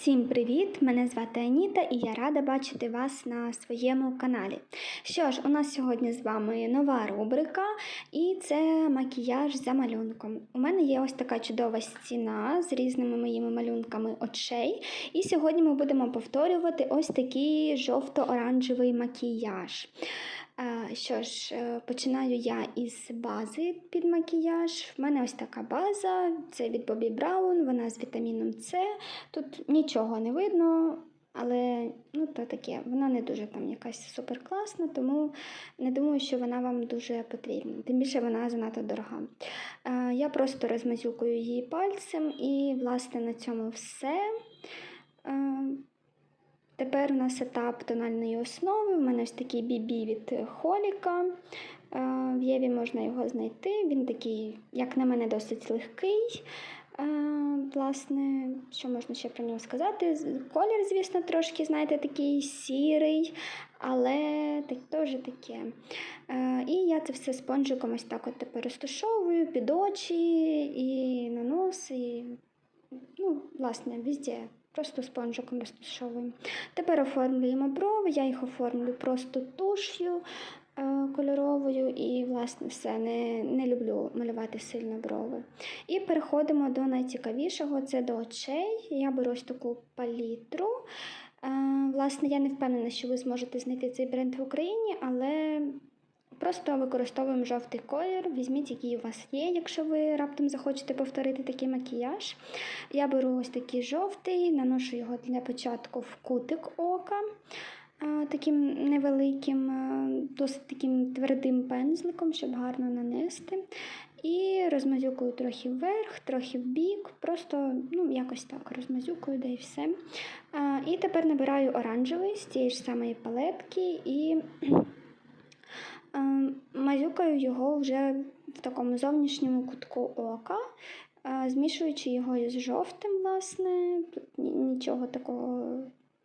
Всім привіт! Мене звати Аніта і я рада бачити вас на своєму каналі. Що ж, у нас сьогодні з вами нова рубрика, і це макіяж за малюнком. У мене є ось така чудова стіна з різними моїми малюнками очей. І сьогодні ми будемо повторювати ось такий жовто-оранжевий макіяж. Е, Що ж, е, починаю я із бази під макіяж. В мене ось така база, це від Bobbi Brown, вона з вітаміном С. Тут нічого не видно, але ну, то таке, вона не дуже там якась суперкласна, тому не думаю, що вона вам дуже потрібна. Тим більше вона занадто дорога. Е, Я просто розмазюкую її пальцем і, власне, на цьому все. Тепер у нас етап тональної основи. У мене ось такий бібі від Холіка. Е, В Єві можна його знайти. Він такий, як на мене, досить легкий. Е, Власне, що можна ще про нього сказати? Колір, звісно, трошки, знаєте, такий сірий, але теж таке. Е, І я це все спонжиком ось так от тепер розташовую під очі і на нос, і ну, власне, везде. Просто спонжиком розташовуємо. Тепер оформлюємо брови. Я їх оформлю просто туш'ю е, кольоровою і, власне, все. Не, не люблю малювати сильно брови. І переходимо до найцікавішого це до очей. Я беру ось таку палітру. Е, власне, я не впевнена, що ви зможете знайти цей бренд в Україні, але Просто використовуємо жовтий колір, візьміть, який у вас є, якщо ви раптом захочете повторити такий макіяж. Я беру ось такий жовтий, наношу його для початку в кутик ока, таким невеликим, досить таким твердим пензликом, щоб гарно нанести. І розмазюкую трохи вверх, трохи в бік, просто ну, якось так розмазюкую, да і все. І тепер набираю оранжевий з тієї ж самої палетки і Мазюкаю його вже в такому зовнішньому кутку ока, змішуючи його із жовтим, власне. Тут нічого такого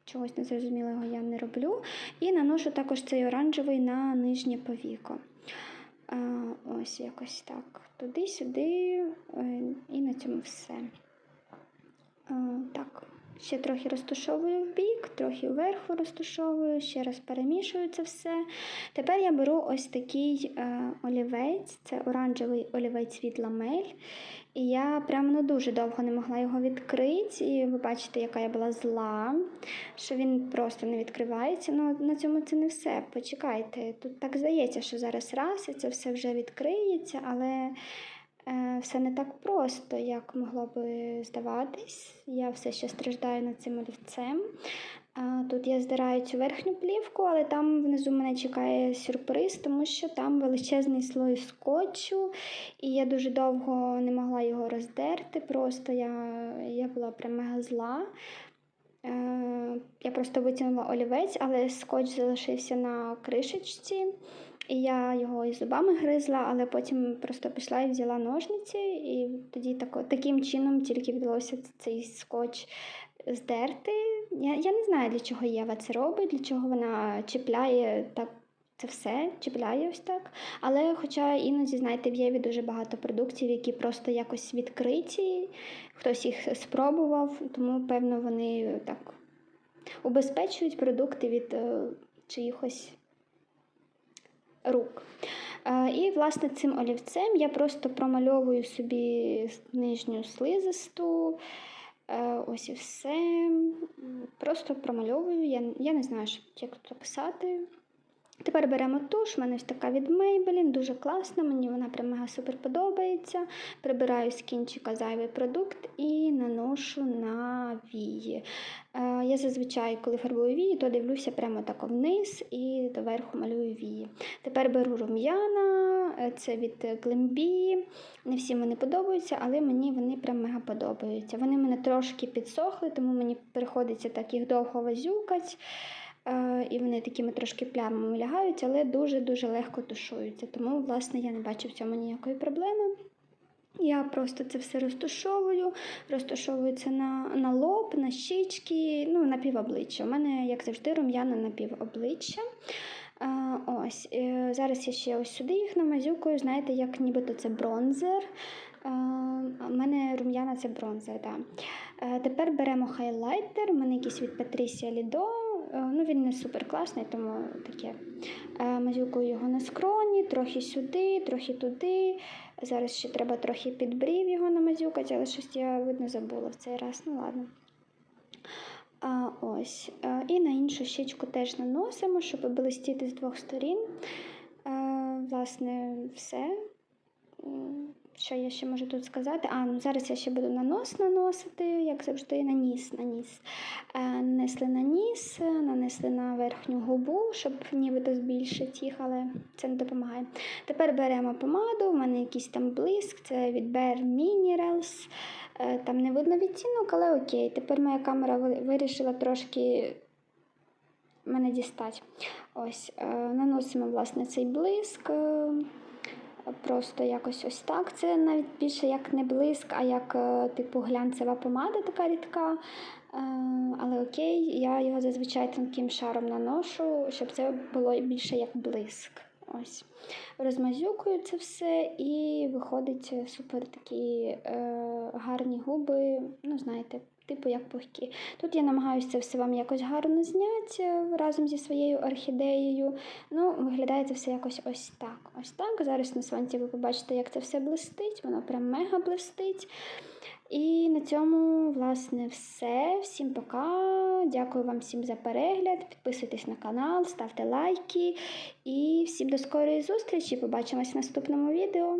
чогось незрозумілого я не роблю. І наношу також цей оранжевий на нижнє повіко. Ось якось так. Туди-сюди, е, і на цьому все. Так, ще трохи розташовую в бік, трохи вверху розташовую, ще раз перемішую це все. Тепер я беру ось такий е, олівець, це оранжевий олівець від ламель. І я прямо ну, дуже довго не могла його відкрити. І ви бачите, яка я була зла, що він просто не відкривається. Ну, на цьому це не все. Почекайте. Тут так здається, що зараз раз і це все вже відкриється, але все не так просто, як могло би здаватись. Я все ще страждаю над цим олівцем. Тут я здираю цю верхню плівку, але там внизу мене чекає сюрприз, тому що там величезний слой скотчу, і я дуже довго не могла його роздерти. Просто я, я була прямо зла. Е, Я просто витягнула олівець, але скотч залишився на кришечці. І я його і зубами гризла, але потім просто пішла і взяла ножниці, і тоді тако, таким чином тільки вдалося цей скотч здерти. Я, я не знаю, для чого Єва це робить, для чого вона чіпляє так. Це все чіпляє ось так. Але хоча іноді, знаєте, в Єві дуже багато продуктів, які просто якось відкриті, хтось їх спробував, тому, певно, вони так убезпечують продукти від е, чиїхось рук. Е, І, власне, цим олівцем я просто промальовую собі нижню слизисту. Е, Ось і все. Просто промальовую. Я, я не знаю, як тут описати. Тепер беремо туш, в мене ось така від Maybelline, дуже класна, мені вона прям мега супер подобається. Прибираю з кінчика зайвий продукт і наношу на вії. Е, Я зазвичай, коли фарбую вії, то дивлюся прямо так вниз і доверху малюю вії. Тепер беру рум'яна, е, це від Glambi. Не всім вони подобаються, але мені вони прям мега подобаються. Вони мене трошки підсохли, тому мені приходиться так їх довго возюкати. Е, І вони такими трошки плямами лягають, але дуже-дуже легко тушуються. Тому, власне, я не бачу в цьому ніякої проблеми. Я просто це все розташовую, розташовую це на, на лоб, на щічки, ну, на півобличчя. У мене, як завжди, рум'яна на півобличчя. А, ось, е, зараз я ще ось сюди їх намазюкаю, знаєте, як нібито це бронзер. А мене рум'яна це бронзер. Да. Е, Тепер беремо хайлайтер. У мене якийсь від Patricia Lido. Е, Ну, він не супер класний, тому таке. Е, Мазюкую його на скроні, трохи сюди, трохи туди. Зараз ще треба трохи під брів його намазюкати, але щось я видно забула в цей раз. Ну ладно. А, ось. Е, І на іншу щічку теж наносимо, щоб блистіти з двох сторін. Власне, все. Що я ще можу тут сказати? А, ну зараз я ще буду на нос наносити, як завжди, на ніс. На ніс. Е, Нанесли на ніс, нанесли на верхню губу, щоб нібито збільшити їх, але це не допомагає. Тепер беремо помаду, в мене якийсь там блиск, це від Bare Minerals. Е, Там не видно відтінок, але окей. Тепер моя камера вирішила трошки мене дістати. Ось, е, наносимо власне цей блиск. Е, Просто якось ось так. Це навіть більше як не блиск, а як е, типу глянцева помада така рідка. Е, Але окей, я його зазвичай тонким шаром наношу, щоб це було більше як блиск. Ось. Розмазюкую це все і виходить супер такі е, гарні губи, ну знаєте, типу як пухкі. Тут я намагаюся це все вам якось гарно зняти е, разом зі своєю орхідеєю. Ну, виглядає це все якось ось так. Ось так. Зараз на сонці ви побачите, як це все блистить, воно прям мега блистить. І на цьому, власне, все. Всім пока. Дякую вам всім за перегляд. Підписуйтесь на канал, ставте лайки. І всім до скорої зустрічі. Побачимось в наступному відео.